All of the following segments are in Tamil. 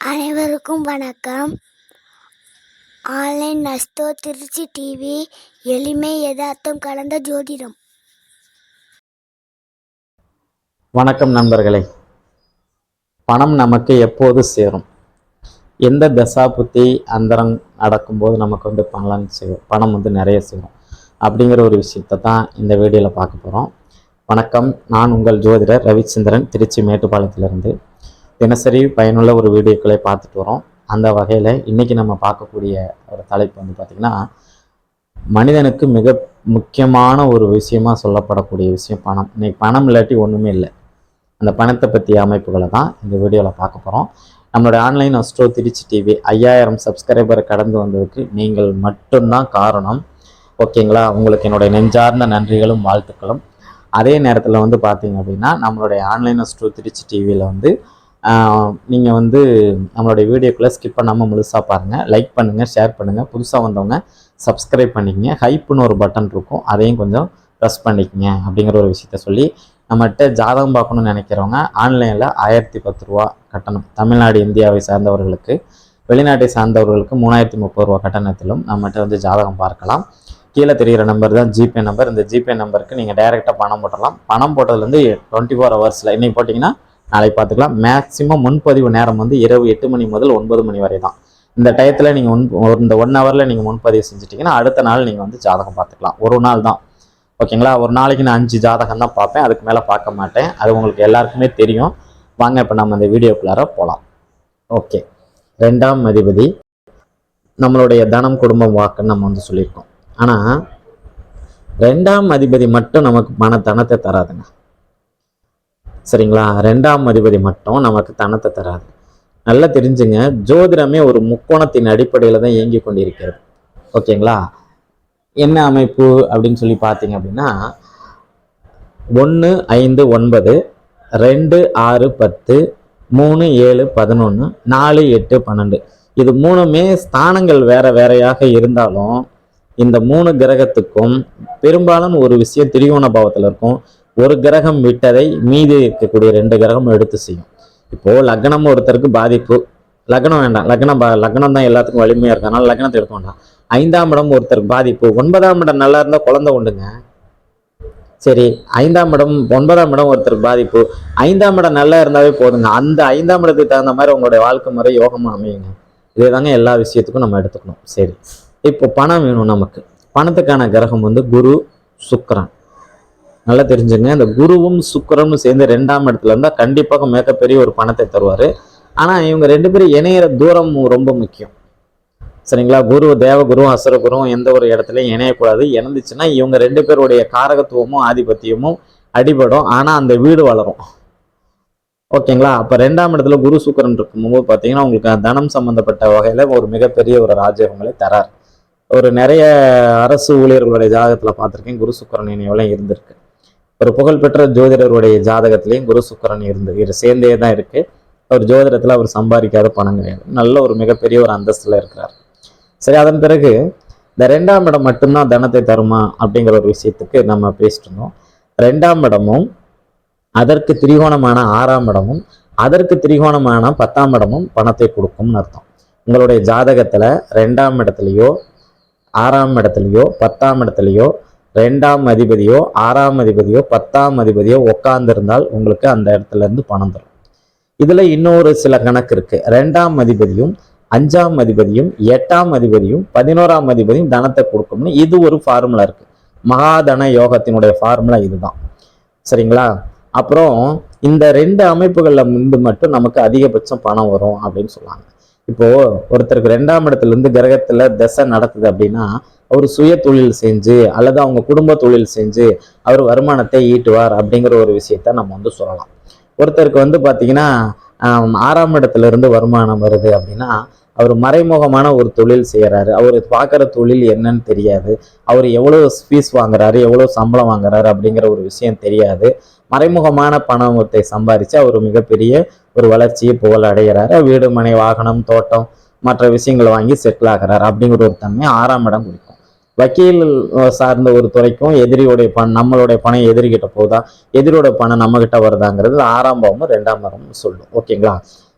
அனைவருக்கும் வணக்கம். ஆன்லைன் நஸ்தோ திருச்சி டிவி எளிமை எதார்த்தம் கலந்த ஜோதிடம். வணக்கம் நண்பர்களே. பணம் நமக்கு எப்போது சேரும்? எந்த தசாபுத்தி அந்தரம் நடக்கும்போது நமக்கு வந்து பணம் சேரும்? பணம் வந்து நிறைய சேரும். அப்படிங்கிற ஒரு விஷயத்தை தான் இந்த வீடியோவில் பார்க்க போகிறோம் வணக்கம். நான் உங்கள் ஜோதிடர் ரவிச்சந்திரன் திருச்சி மேட்டுப்பாளையத்திலிருந்து. தினசரி பயனுள்ள ஒரு வீடியோக்களை பார்த்துட்டு வரோம். அந்த வகையில் இன்றைக்கி நம்ம பார்க்கக்கூடிய ஒரு தலைப்பு வந்து பார்த்திங்கன்னா மனிதனுக்கு மிக முக்கியமான ஒரு விஷயமா சொல்லப்படக்கூடிய விஷயம் பணம். இன்றைக்கி பணம் இல்லாட்டி ஒன்றுமே இல்லை. அந்த பணத்தை பற்றிய அமைப்புகளை தான் இந்த வீடியோவில் பார்க்க போகிறோம் நம்மளுடைய ஆன்லைன் அஸ்ட்ரோ திருச்சி டிவி ஐயாயிரம் சப்ஸ்கிரைபரை கடந்து வந்ததுக்கு நீங்கள் மட்டும்தான் காரணம். ஓகேங்களா? உங்களுக்கு என்னுடைய நெஞ்சார்ந்த நன்றிகளும் வாழ்த்துக்களும். அதே நேரத்தில் வந்து பார்த்தீங்க அப்படின்னா நம்மளுடைய ஆன்லைன் அஸ்ட்ரோ திருச்சி டிவியில் வந்து நீங்கள் வந்து நம்மளுடைய வீடியோக்குள்ளே ஸ்கிப் பண்ணாமல் முழுசாக பாருங்கள் லைக் பண்ணுங்கள் ஷேர் பண்ணுங்கள் புதுசாக வந்தவங்க சப்ஸ்கிரைப் பண்ணிக்கங்க. ஹைப்புன்னு ஒரு பட்டன் இருக்கும். அதையும் கொஞ்சம் ப்ரெஸ் பண்ணிக்கங்க அப்படிங்கிற ஒரு விஷயத்த சொல்லி நம்மகிட்ட ஜாதகம் பார்க்கணும்னு நினைக்கிறவங்க ஆன்லைனில் ஆயிரத்தி பத்து ரூபா கட்டணம். தமிழ்நாடு இந்தியாவை சார்ந்தவர்களுக்கு வெளிநாட்டை சார்ந்தவர்களுக்கு மூணாயிரத்தி முப்பது ரூபா கட்டணத்திலும் நம்மகிட்ட வந்து ஜாதகம் பார்க்கலாம். கீழே தெரிகிற நம்பர் தான் ஜிபே நம்பர் இந்த ஜிபே நம்பருக்கு நீங்கள் டைரெக்டாக பணம் போட்டலாம் பணம் போட்டதுலேருந்து டுவெண்ட்டி ஃபோர் ஹவர்ஸில் இன்றைக்கி போட்டிங்கன்னா நாளைக்கு பார்த்துக்கலாம். மேக்ஸிமம் முன்பதிவு நேரம் வந்து இரவு எட்டு மணி முதல் ஒன்பது மணி வரை தான் இந்த டயத்தில் நீங்கள் முன் இந்த ஒன் ஹவரில் நீங்கள் முன்பதிவு செஞ்சிட்டிங்கன்னா அடுத்த நாள் நீங்கள் வந்து ஜாதகம் பார்த்துக்கலாம். ஒரு நாள் தான். ஓகேங்களா ஒரு நாளைக்கு நான் அஞ்சு ஜாதகம் தான் பார்ப்பேன். அதுக்கு மேலே பார்க்க மாட்டேன். அது உங்களுக்கு எல்லாருக்குமே தெரியும். வாங்க இப்போ நம்ம இந்த வீடியோக்குள்ளார போகலாம் ஓகே ரெண்டாம் அதிபதி. நம்மளுடைய தனம் குடும்பம் வாக்குன்னு நம்ம வந்து சொல்லியிருக்கோம். ஆனால் ரெண்டாம் அதிபதி மட்டும் நமக்கு மன தனத்தை தராதுங்க. சரிங்களா? ரெண்டாம் அதிபதி மட்டும் நமக்கு தனத்தை தராது. நல்லா தெரிஞ்சுங்க ஜோதிடமே ஒரு முக்கோணத்தின் அடிப்படையில் தான் இயங்கி கொண்டிருக்கிறது. ஓகேங்களா? என்ன அமைப்பு அப்படின்னு சொல்லி பார்த்தீங்க அப்படின்னா ஒன்று ஐந்து ஒன்பது ரெண்டு ஆறு பத்து மூணு ஏழு பதினொன்று நாலு எட்டு பன்னெண்டு. இது மூணுமே ஸ்தானங்கள் வேற வேறையாக இருந்தாலும் இந்த மூணு கிரகத்துக்கும் பெரும்பாலும் ஒரு விஷயம் திரிகோண பாவத்தில் இருக்கும். ஒரு கிரகம் விட்டதை மீதி இருக்கக்கூடிய ரெண்டு கிரகம் எடுத்து செய்யும். இப்போ லக்னம் ஒருத்தருக்கு பாதிப்பு. லக்னம் வேண்டாம். லக்னம் லக்னம் தான் எல்லாத்துக்கும் வலிமையாக இருக்கு அதனால லக்னத்தை எடுக்க வேண்டாம். ஐந்தாம் இடம் ஒருத்தருக்கு பாதிப்பு. ஒன்பதாம் இடம் நல்லா இருந்தால் குழந்தை உண்டுங்க. சரி ஐந்தாம் இடம் ஒன்பதாம் இடம் ஒருத்தருக்கு பாதிப்பு. ஐந்தாம் இடம் நல்லா இருந்தாவே போதுங்க. அந்த ஐந்தாம் இடத்துக்கு தகுந்த மாதிரி உங்களுடைய வாழ்க்கை முறை யோகமாக அமையுங்க. இதே தாங்க எல்லா விஷயத்துக்கும் நம்ம எடுத்துக்கணும். சரி. இப்போ பணம் வேணும் நமக்கு. பணத்துக்கான கிரகம் வந்து குரு சுக்கரன். நல்லா தெரிஞ்சுங்க. இந்த குருவும் சுக்கரனும் சேர்ந்து ரெண்டாம் இடத்துல இருந்தால் கண்டிப்பாக மிகப்பெரிய ஒரு பணத்தை தருவார். ஆனால் இவங்க ரெண்டு பேரும் இணையிற தூரம் ரொம்ப முக்கியம். சரிங்களா? குரு தேவகுருவும் அசுரகுருவும் எந்த ஒரு இடத்துலையும் இணையக்கூடாது. இணைந்துச்சுன்னா இவங்க ரெண்டு பேருடைய காரகத்துவமும் ஆதிபத்தியமும் அடிபடும். ஆனால் அந்த வீடு வளரும். ஓகேங்களா? அப்போ ரெண்டாம் இடத்துல குரு சுக்கரன் இருக்கும்போது பார்த்தீங்கன்னா உங்களுக்கு தனம் சம்மந்தப்பட்ட வகையில் ஒரு மிகப்பெரிய ஒரு ராஜயோகங்களை தரார். ஒரு நிறைய அரசு ஊழியர்களுடைய ஜாதகத்தில் பார்த்துருக்கேன் குரு சுக்கரன் இணையெல்லாம் இருந்திருக்கு. ஒரு புகழ்பெற்ற ஜோதிடருடைய ஜாதகத்திலையும் குரு சுக்கரன் இருந்து இரு சேர்ந்தே தான் இருக்கு. அவர் ஜோதிடத்தில் அவர் சம்பாதிக்காத பணம் கிடையாது. நல்ல ஒரு மிகப்பெரிய ஒரு அந்தஸ்தில் இருக்கிறார். சரி அதன் பிறகு இந்த ரெண்டாம் இடம் மட்டும்தான் தனத்தை தருமா அப்படிங்கிற ஒரு விஷயத்துக்கு நம்ம பேசிட்டு இருந்தோம். ரெண்டாம் இடமும் அதற்கு திரிகோணமான ஆறாம் இடமும் அதற்கு திரிகோணமான பத்தாம் இடமும் பணத்தை கொடுக்கும்னு அர்த்தம். உங்களுடைய ஜாதகத்தில் ரெண்டாம் இடத்துலையோ ஆறாம் இடத்துலையோ பத்தாம் இடத்துலையோ ரெண்டாம் அதிபதியோ ஆறாம் அதிபதியோ பத்தாம் அதிபதியோ உட்காந்துருந்தால் உங்களுக்கு அந்த இடத்துல இருந்து பணம் தரும். இதில் இன்னொரு சில கணக்கு இருக்கு. ரெண்டாம் அதிபதியும் அஞ்சாம் அதிபதியும் எட்டாம் அதிபதியும் பதினோராம் அதிபதியும் தனத்தை கொடுக்கும்னு இது ஒரு ஃபார்முலா இருக்கு. மகாதன யோகத்தினுடைய ஃபார்முலா இதுதான். சரிங்களா? அப்புறம் இந்த ரெண்டு அமைப்புகளில் முன்பு மட்டும் நமக்கு அதிகபட்சம் பணம் வரும் அப்படின்னு சொல்லுவாங்க இப்போ ஒருத்தருக்கு ரெண்டாம் இடத்துல இருந்து கிரகத்துல தசை நடக்குது அப்படின்னா அவர் சுய தொழில் செஞ்சு அல்லது அவங்க குடும்ப தொழில் செஞ்சு அவர் வருமானத்தை ஈட்டுவார் அப்படிங்கிற ஒரு விஷயத்த நம்ம வந்து சொல்லலாம். ஒருத்தருக்கு வந்து பார்த்தீங்கன்னா ஆறாம் இடத்துல இருந்து வருமானம் வருது அப்படின்னா அவர் மறைமுகமான ஒரு தொழில் செய்கிறாரு அவர் பார்க்குற தொழில் என்னன்னு தெரியாது. அவர் எவ்வளோ ஃபீஸ் வாங்குறாரு எவ்வளோ சம்பளம் வாங்குறாரு அப்படிங்கிற ஒரு விஷயம் தெரியாது. மறைமுகமான பணத்தை சம்பாதிச்சு அவர் மிகப்பெரிய ஒரு வளர்ச்சியை புகழ் அடைகிறாரு. வீடு மனை வாகனம் தோட்டம் மற்ற விஷயங்களை வாங்கி செட்டில் ஆகிறார் அப்படிங்கிற ஒரு தன்மை ஆறாம் இடம் குறிக்கும் வக்கீல் சார்ந்த ஒரு துறைக்கும் எதிரியோடைய பணம் நம்மளுடைய பணம் எதிரிகிட்ட போதா எதிரியோட பணம் நம்ம கிட்ட வருதாங்கிறது ஆறாம் பாவமும் ரெண்டாம் பாவமும் சொல்லும். ஓகேங்களா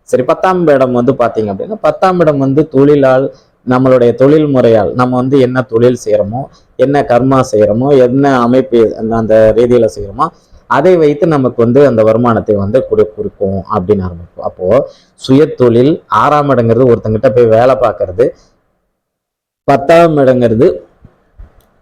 சரி பத்தாம் இடம் வந்து பார்த்தீங்க அப்படின்னா பத்தாம் இடம் வந்து தொழிலால் நம்மளுடைய தொழில் முறையால் நம்ம வந்து என்ன தொழில் செய்கிறோமோ என்ன கர்மா செய்கிறோமோ என்ன அமைப்பு அந்த அந்த ரீதியில் செய்கிறோமோ அதை வைத்து நமக்கு வந்து அந்த வருமானத்தை வந்து கொடு கொடுக்கும் அப்படின்னு ஆரம்பிப்போம். அப்போது சுயதொழில் ஆறாம் இடங்கிறது ஒருத்தங்கிட்ட போய் வேலை பார்க்கறது. பத்தாம் இடங்கிறது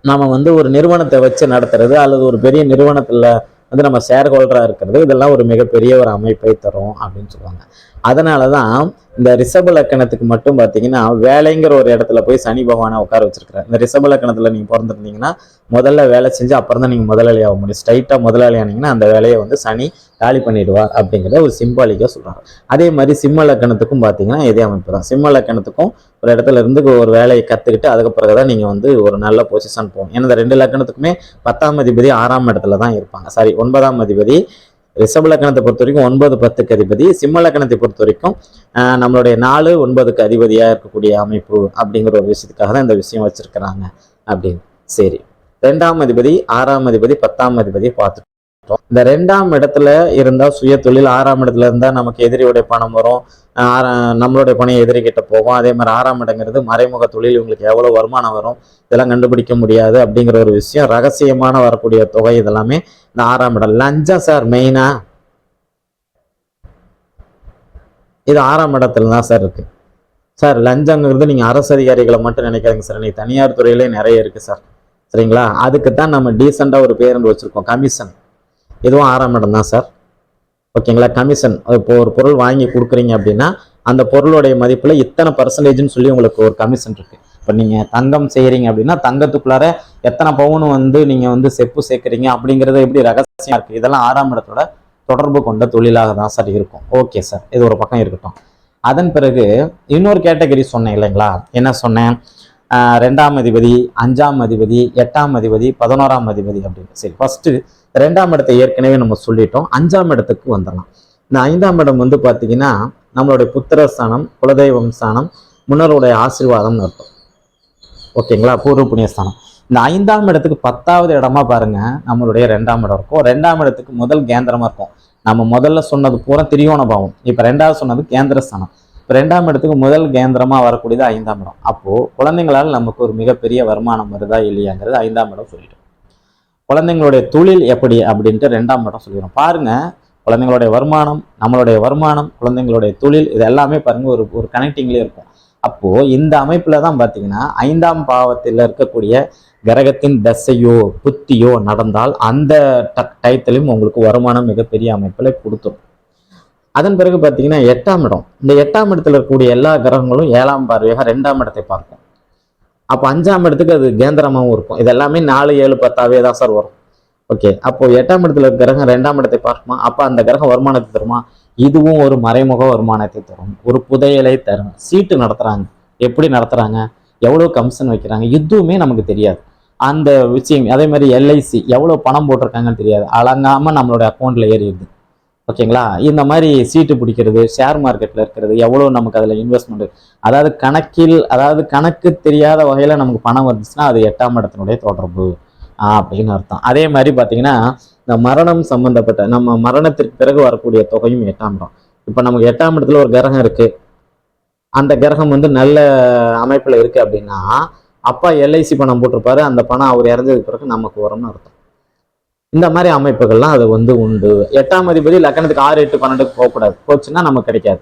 நம்ம வந்து ஒரு நிறுவனத்தை வச்சு நடத்துறது அல்லது ஒரு பெரிய நிறுவனத்தில் வந்து நம்ம ஷேர் ஹோல்டராக இருக்கிறது. இதெல்லாம் ஒரு மிகப்பெரிய ஒரு அமைப்பை தரும் அப்படின்னு சொல்லுவாங்க. அதனால தான் இந்த ரிஷப லக்கணத்துக்கு மட்டும் பார்த்தீங்கன்னா வேலைங்கிற ஒரு இடத்துல போய் சனி பகவானை உட்கார வச்சிருக்கிறார். இந்த ரிஷப லக்கணத்தில் நீங்கள் பிறந்திருந்தீங்கன்னா முதல்ல வேலை செஞ்சு அப்புறம் தான் நீங்கள் முதலாளி ஆக முடியும். ஸ்ட்ரைட்டாக முதலாளி ஆனீங்கன்னா அந்த வேலையை வந்து சனி காலி பண்ணிடுவார் அப்படிங்கிறத ஒரு சிம்பாலிக்காக சொல்கிறாங்க அதே மாதிரி சிம்ம லக்கணத்துக்கும் பார்த்தீங்கன்னா இதே அமைப்பு தான். சிம்ம லக்கணத்துக்கும் ஒரு இடத்துல இருந்து ஒரு வேலையை கற்றுக்கிட்டு அதுக்கு பிறகு தான் நீங்கள் வந்து ஒரு நல்ல பொசிஷன் போகும் ஏன்னா இந்த ரெண்டு லக்கணத்துக்குமே பத்தாம் அதிபதி ஆறாம் இடத்துல தான் இருப்பாங்க. சாரி ஒன்பதாம் அதிபதி ரிஷப லக்கணத்தை பொறுத்த வரைக்கும் ஒன்பது பத்துக்கு அதிபதி. சிம்ம லக்கணத்தை பொறுத்த வரைக்கும் நம்மளுடைய நாலு ஒன்பதுக்கு அதிபதியாக இருக்கக்கூடிய அமைப்பு அப்படிங்கிற ஒரு விஷயத்துக்காக தான் இந்த விஷயம் வச்சிருக்கிறாங்க அப்படின்னு. சரி. ரெண்டாம் அதிபதி ஆறாம் அதிபதி பத்தாம் அதிபதி பார்த்துட்டோம் இந்த ரெண்டாம் இடத்துல இருந்தால் சுய தொழில் ஆறாம் இடத்துல இருந்தால் நமக்கு எதிரியுடைய பணம் வரும். நம்மளுடைய பணம் எதிரி கிட்ட போகும். அதே மாதிரி ஆறாம் இடங்கிறது மறைமுக தொழில் இவங்களுக்கு எவ்வளோ வருமானம் வரும் இதெல்லாம் கண்டுபிடிக்க முடியாது அப்படிங்கிற ஒரு விஷயம். ரகசியமான வரக்கூடிய தொகை இதெல்லாமே இந்த ஆறாம் இடம். லஞ்சம் சார் மெயினா இது ஆறாம் இடத்துல தான் சார் இருக்கு. சார் லஞ்சங்கிறது நீங்க அரசு அதிகாரிகளை மட்டும் நினைக்காதீங்க சார். இன்னைக்கு தனியார் துறையிலே நிறைய இருக்கு சார். சரிங்களா? அதுக்கு தான் நம்ம டீசெண்டாக ஒரு பேருந்து வச்சிருக்கோம். கமிஷன் இதுவும் ஆறாம் இடம் தான் சார். ஓகேங்களா? கமிஷன் இப்போ ஒரு பொருள் வாங்கி கொடுக்குறீங்க அப்படின்னா அந்த பொருளுடைய மதிப்பில் இத்தனை பர்சன்டேஜ்னு சொல்லி உங்களுக்கு ஒரு கமிஷன் இருக்குது இப்போ நீங்கள் தங்கம் செய்கிறீங்க அப்படின்னா தங்கத்துக்குள்ளார எத்தனை பவுன் வந்து நீங்கள் வந்து செப்பு சேர்க்குறீங்க அப்படிங்கிறது எப்படி ரகசியம் இருக்குது இதெல்லாம் ஆறாம் இடத்தோட தொடர்பு கொண்ட தொழிலாக தான் சார் இருக்கும். Okay sir. இது ஒரு பக்கம் இருக்கட்டும். அதன் பிறகு இன்னொரு கேட்டகரி சொன்னேன் இல்லைங்களா? என்ன சொன்னேன்? ரெண்டாம் அதிபதி அஞ்சாம் அதிபதி எட்டாம் அதிபதி பதினோராம் அதிபதி அப்படின்னு. சரி ஃபர்ஸ்ட் ரெண்டாம் இடத்தை ஏற்கனவே நம்ம சொல்லிட்டோம். அஞ்சாம் இடத்துக்கு வந்துடலாம். இந்த ஐந்தாம் இடம் வந்து பார்த்தீங்கன்னா நம்மளுடைய புத்திரஸ்தானம் குலதெய்வம் ஸ்தானம் முன்னோருடைய ஆசீர்வாதம்னு அர்த்தம். ஓகேங்களா பூர்வ புண்ணியஸ்தானம் இந்த ஐந்தாம் இடத்துக்கு பத்தாவது இடமா பாருங்க. நம்மளுடைய ரெண்டாம் இடம் இருக்கும். ரெண்டாம் இடத்துக்கு முதல் கேந்திரமா இருக்கும். நம்ம முதல்ல சொன்னது பூரா திரியோண பாவம். இப்போ ரெண்டாவது சொன்னது கேந்திரஸ்தானம். ரெண்டாம் இடத்துக்கு முதல் கேந்திரமாக வரக்கூடியது ஐந்தாம் இடம். அப்போது குழந்தைங்களால் நமக்கு ஒரு மிகப்பெரிய வருமானம் வருதா இல்லையாங்கிறது ஐந்தாம் இடம் சொல்லிடும் குழந்தைங்களுடைய தொழில் எப்படி அப்படின்ட்டு ரெண்டாம் இடம் சொல்லிடும் பாருங்க குழந்தைங்களுடைய வருமானம் நம்மளுடைய வருமானம் குழந்தைங்களுடைய தொழில் இது எல்லாமே பாருங்கள் ஒரு ஒரு கனெக்டிங்லேயே இருக்கும். அப்போது இந்த அமைப்பில் தான் பார்த்தீங்கன்னா ஐந்தாம் பாவத்தில் இருக்கக்கூடிய கிரகத்தின் தசையோ புத்தியோ நடந்தால் அந்த டயத்திலும் உங்களுக்கு வருமானம் மிகப்பெரிய அமைப்பில் கொடுத்துரும். அதன் பிறகு பார்த்தீங்கன்னா எட்டாம் இடம். இந்த எட்டாம் இடத்துல இருக்கக்கூடிய எல்லா கிரகங்களும் ஏழாம் பார்வையாக ரெண்டாம் இடத்தை பார்க்கும். அப்போ அஞ்சாம் இடத்துக்கு அது கேந்திரமாகவும் இருக்கும். இது எல்லாமே நாலு ஏழு பத்தாவே தான் சார் வரும். ஓகே. அப்போ எட்டாம் இடத்துல கிரகம் ரெண்டாம் இடத்தை பார்க்குமா? அப்போ அந்த கிரகம் வருமானத்தை தருமா? இதுவும் ஒரு மறைமுக வருமானத்தை தரும். ஒரு புதையலை தரும். சீட்டு நடத்துகிறாங்க எப்படி நடத்துகிறாங்க எவ்வளோ கமிஷன் வைக்கிறாங்க? எதுவுமே நமக்கு தெரியாது. அந்த விஷயம் அதே மாதிரி எல்ஐசி எவ்வளோ பணம் போட்டிருக்காங்கன்னு தெரியாது. அழங்காமல் நம்மளோட அக்கௌண்ட்டில் ஏறிடுது. ஓகேங்களா? இந்த மாதிரி சீட்டு பிடிக்கிறது ஷேர் மார்க்கெட்டில் இருக்கிறது எவ்வளோ நமக்கு அதில் இன்வெஸ்ட்மெண்ட் அதாவது கணக்கில் அதாவது கணக்கு தெரியாத வகையில் நமக்கு பணம் வந்துச்சுன்னா அது எட்டாம் இடத்தினுடைய தொடர்பு. அப்படின்னு அர்த்தம். அதே மாதிரி பார்த்தீங்கன்னா இந்த மரணம் சம்பந்தப்பட்ட நம்ம மரணத்திற்கு பிறகு வரக்கூடிய தொகையும் எட்டாம் இடம். இப்போ நமக்கு எட்டாம் இடத்துல ஒரு கிரகம் இருக்குது அந்த கிரகம் வந்து நல்ல அமைப்பில் இருக்குது அப்படின்னா அப்பா எல்ஐசி பணம் போட்டிருப்பாரு. அந்த பணம் அவர் இறந்ததுக்கு பிறகு நமக்கு வரும்னு அர்த்தம். இந்த மாதிரி அமைப்புகள்லாம் அது வந்து உண்டு. எட்டாம் அதிபதி லக்கணத்துக்கு ஆறு எட்டு பன்னெண்டுக்கு போகக்கூடாது. போச்சுன்னா நமக்கு கிடைக்காது.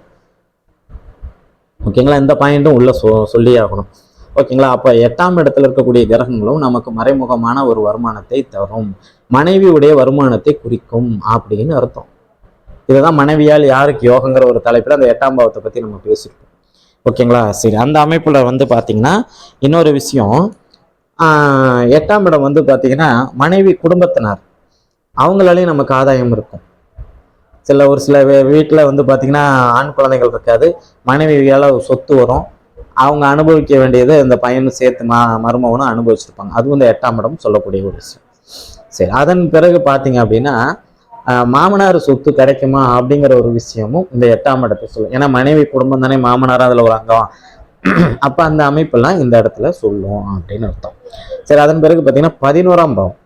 ஓகேங்களா? இந்த பாயிண்ட்டும் உள்ள சொ சொல்லி ஆகணும். ஓகேங்களா? அப்போ எட்டாம் இடத்துல இருக்கக்கூடிய கிரகங்களும் நமக்கு மறைமுகமான ஒரு வருமானத்தை தரும். மனைவியுடைய வருமானத்தை குறிக்கும் அப்படின்னு அர்த்தம். இதுதான் மனைவியால் யாருக்கு யோகங்கிற ஒரு தலைப்பில் அந்த எட்டாம் பாவத்தை பற்றி நம்ம பேசியிருக்கோம் ஓகேங்களா? சரி அந்த அமைப்பில் வந்து பார்த்தீங்கன்னா இன்னொரு விஷயம். எட்டாம் இடம் வந்து பார்த்தீங்கன்னா மனைவி குடும்பத்தினர். அவங்களாலேயும் நமக்கு ஆதாயம் இருக்கும். சில ஒரு சில வீட்டில் வந்து பார்த்திங்கன்னா ஆண் குழந்தைகள் இருக்காது. மனைவியால் சொத்து வரும். அவங்க அனுபவிக்க வேண்டியது இந்த பையனும் சேர்த்து மா மருமகனும் அனுபவிச்சிருப்பாங்க. அதுவும் இந்த எட்டாம் இடம் சொல்லக்கூடிய ஒரு விஷயம். சரி அதன் பிறகு பார்த்தீங்க அப்படின்னா மாமனார் சொத்து கிடைக்குமா அப்படிங்கிற ஒரு விஷயமும் இந்த எட்டாம் இடத்தை சொல்லும். ஏன்னா மனைவி குடும்பம் தானே மாமனாராக அதில் ஒரு அங்கம். அப்போ அந்த அமைப்பெல்லாம் இந்த இடத்துல சொல்லும் அப்படின்னு அர்த்தம். சரி அதன் பிறகு பார்த்தீங்கன்னா பதினோராம் பாவம்.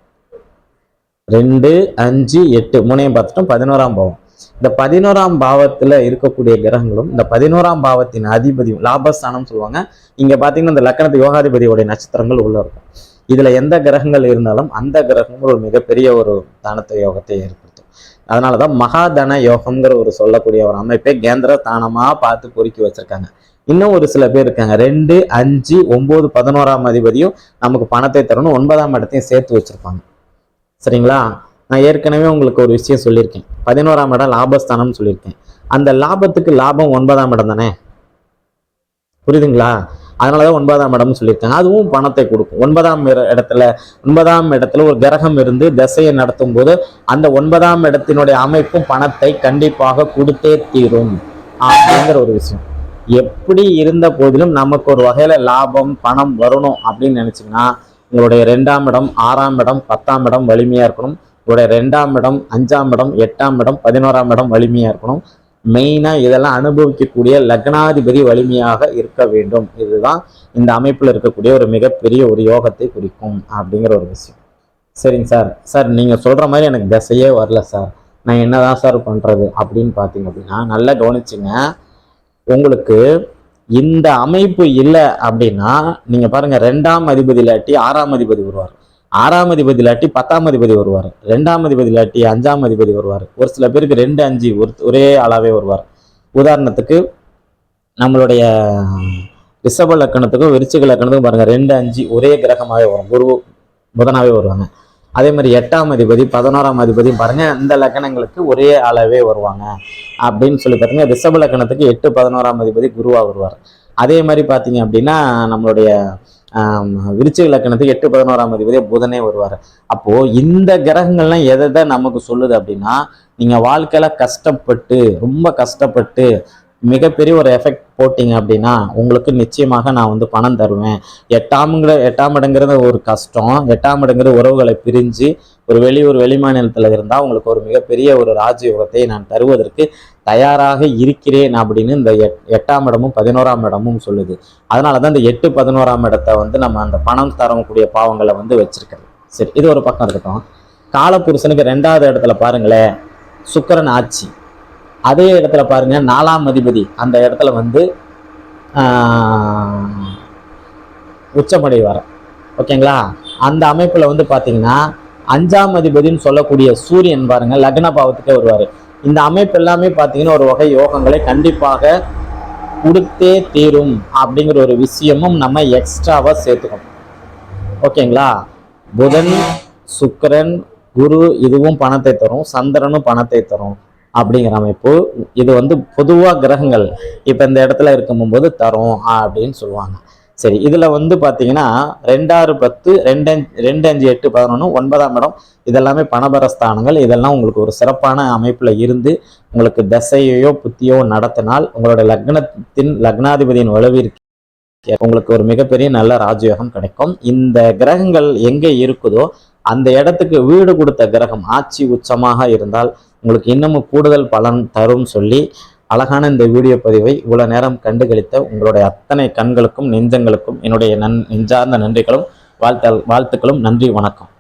ரெண்டு அஞ்சு எட்டு மூணையும் பார்த்துட்டோம் பதினோராம் பாவம். இந்த பதினோராம் பாவத்தில் இருக்கக்கூடிய கிரகங்களும் இந்த பதினோராம் பாவத்தின் அதிபதியும் லாபஸ்தானம் சொல்லுவாங்க. இங்கே பார்த்தீங்கன்னா இந்த லக்கணத்து யோகாதிபதியோடைய நட்சத்திரங்கள் உள்ள இருக்கும். இதில் எந்த கிரகங்கள் இருந்தாலும் அந்த கிரகங்கள் ஒரு மிகப்பெரிய ஒரு தானத்த யோகத்தை ஏற்படுத்தும். அதனாலதான் மகாதன யோகம்ங்கிற ஒரு சொல்லக்கூடிய ஒரு அமைப்பை கேந்திர தானமாக பார்த்து பொறுக்கி வச்சுருக்காங்க. இன்னும் ஒரு சில பேர் இருக்காங்க. ரெண்டு அஞ்சு ஒம்பது பதினோராம் அதிபதியும் நமக்கு பணத்தை தரணும் ஒன்பதாம் இடத்தையும் சேர்த்து வச்சுருப்பாங்க. சரிங்களா? நான் ஏற்கனவே உங்களுக்கு ஒரு விஷயம் சொல்லியிருக்கேன். பதினோராம் இடம் லாபஸ்தானம்னு சொல்லியிருக்கேன். அந்த லாபத்துக்கு லாபம் ஒன்பதாம் இடம் தானே? புரியுதுங்களா? அதனால தான் ஒன்பதாம் இடம்னு சொல்லியிருக்காங்க. அதுவும் பணத்தை கொடுக்கும். ஒன்பதாம் இடத்துல ஒன்பதாம் இடத்துல ஒரு கிரகம் இருந்து திசையை நடத்தும் போது அந்த ஒன்பதாம் இடத்தினுடைய அமைப்பும் பணத்தை கண்டிப்பாக கொடுத்தே தீரும். அப்படிங்கிற ஒரு விஷயம். எப்படி இருந்த போதிலும் நமக்கு ஒரு வகையில லாபம் பணம் வரணும் அப்படின்னு நினைச்சீங்கன்னா உங்களுடைய ரெண்டாம் இடம் ஆறாம் இடம் பத்தாம் இடம் வலிமையாக இருக்கணும். உங்களுடைய ரெண்டாம் இடம் அஞ்சாம் இடம் எட்டாம் இடம் பதினோராம் இடம் வலிமையாக இருக்கணும். மெயினாக இதெல்லாம் அனுபவிக்கக்கூடிய லக்னாதிபதி வலிமையாக இருக்க வேண்டும். இதுதான் இந்த அமைப்பில் இருக்கக்கூடிய ஒரு மிகப்பெரிய ஒரு யோகத்தை குறிக்கும் அப்படிங்கிற ஒரு விஷயம். சரிங்க சார். சார் நீங்கள் சொல்கிற மாதிரி எனக்கு திசையே வரல சார். நான் என்னதான் சார் பண்ணுறது அப்படின்னு பார்த்தீங்க அப்படின்னா நல்லா கவனிச்சுங்க. உங்களுக்கு இந்த அமைப்பு இல்லை அப்படின்னா நீங்க பாருங்க ரெண்டாம் அதிபதி இல்லாட்டி ஆறாம் அதிபதி வருவார். ஆறாம் அதிபதி இல்லாட்டி பத்தாம் அதிபதி வருவார். ரெண்டாம் அதிபதி இல்லாட்டி அஞ்சாம் அதிபதி வருவார். ஒரு சில பேருக்கு ரெண்டு அஞ்சு ஒரு ஒரே ஆளாகவே வருவார். உதாரணத்துக்கு நம்மளுடைய ரிஷப லக்கணத்துக்கும் விருச்சிக லக்கணத்துக்கும் பாருங்க ரெண்டு அஞ்சு ஒரே கிரகமாகவே வரும். குரு புதனாகவே வருவாங்க. அதே மாதிரி எட்டாம் அதிபதி பதினோராம் அதிபதி பாருங்க இந்த லக்கணங்களுக்கு ஒரே அளவே வருவாங்க. அப்படின்னு சொல்லி பார்த்தீங்கன்னா ரிஷப லக்கணத்துக்கு எட்டு பதினோராம் அதிபதி குருவா வருவார். அதே மாதிரி பார்த்தீங்க அப்படின்னா நம்மளுடைய விருச்சிக லக்கணத்துக்கு எட்டு பதினோராம் அதிபதி புதனே வருவார். அப்போ இந்த கிரகங்கள்லாம் எதை தான் நமக்கு சொல்லுது அப்படின்னா நீங்க வாழ்க்கையில கஷ்டப்பட்டு ரொம்ப கஷ்டப்பட்டு மிகப்பெரிய ஒரு எஃபெக்ட் போட்டிங்க அப்படின்னா உங்களுக்கு நிச்சயமாக நான் வந்து பணம் தருவேன். எட்டாம்ங்கிற எட்டாம் இடங்கிறது ஒரு கஷ்டம். எட்டாம் இடங்கிற உறவுகளை பிரிஞ்சு ஒரு வெளியூர் வெளிமாநிலத்தில் இருந்தால் உங்களுக்கு ஒரு மிகப்பெரிய ஒரு ராஜயோகத்தை நான் தருவதற்கு தயாராக இருக்கிறேன் அப்படின்னு இந்த எட் எட்டாம் இடமும் பதினோராம் இடமும் சொல்லுது. அதனால தான் இந்த எட்டு பதினோராம் இடத்த வந்து நம்ம அந்த பணம் தரக்கூடிய பாவங்களை வந்து வச்சிருக்கிறது. சரி இது ஒரு பக்கம் இருக்கட்டும். காலப்புருஷனுக்கு ரெண்டாவது இடத்துல பாருங்களேன். சுக்கரன் ஆட்சி. அதே இடத்துல பாருங்க நாலாம் அதிபதி. அந்த இடத்துல வந்து உச்சமடைவார். உச்சமடை வர ஓகேங்களா? அந்த அமைப்பில் வந்து பார்த்தீங்கன்னா அஞ்சாம் அதிபதினு சொல்லக்கூடிய சூரியன் பாருங்க லக்ன பாவத்துக்கே வருவார். இந்த அமைப்பு எல்லாமே பார்த்தீங்கன்னா ஒரு வகை யோகங்களை கண்டிப்பாக கொடுத்தே தீரும் அப்படிங்கிற ஒரு விஷயமும் நம்ம எக்ஸ்ட்ராவாக சேர்த்துக்கணும். ஓகேங்களா? புதன் சுக்கரன் குரு இதுவும் பணத்தை தரும் சந்திரனும் பணத்தை தரும். அப்படிங்கிற அமைப்பு இது வந்து பொதுவாக கிரகங்கள் இப்போ இந்த இடத்துல இருக்கும்போது தரும் அப்படின்னு சொல்லுவாங்க. சரி இதில் வந்து பார்த்தீங்கன்னா ரெண்டாறு பத்து ரெண்டு ரெண்டு அஞ்சு எட்டு பதினொன்று ஒன்பதாம் இடம் இதெல்லாமே பணபரஸ்தானங்கள். இதெல்லாம் உங்களுக்கு ஒரு சிறப்பான அமைப்பில் இருந்து உங்களுக்கு தசையோ புத்தியோ நடத்தினால் உங்களோட லக்னத்தின் லக்னாதிபதியின் வலுவிற்கு உங்களுக்கு ஒரு மிகப்பெரிய நல்ல ராஜயோகம் கிடைக்கும். இந்த கிரகங்கள் எங்கே இருக்குதோ அந்த இடத்துக்கு வீடு கொடுத்த கிரகம் ஆட்சி உச்சமாக இருந்தால் உங்களுக்கு இன்னமும் கூடுதல் பலன் தரும் சொல்லி அழகான இந்த வீடியோ பதிவை இவ்வளோ நேரம் கண்டுகளித்த உங்களுடைய அத்தனை கண்களுக்கும் நெஞ்சங்களுக்கும் என்னுடைய நன் நெஞ்சார்ந்த நன்றிகளும் வாழ்த்த வாழ்த்துக்களும் நன்றி வணக்கம்.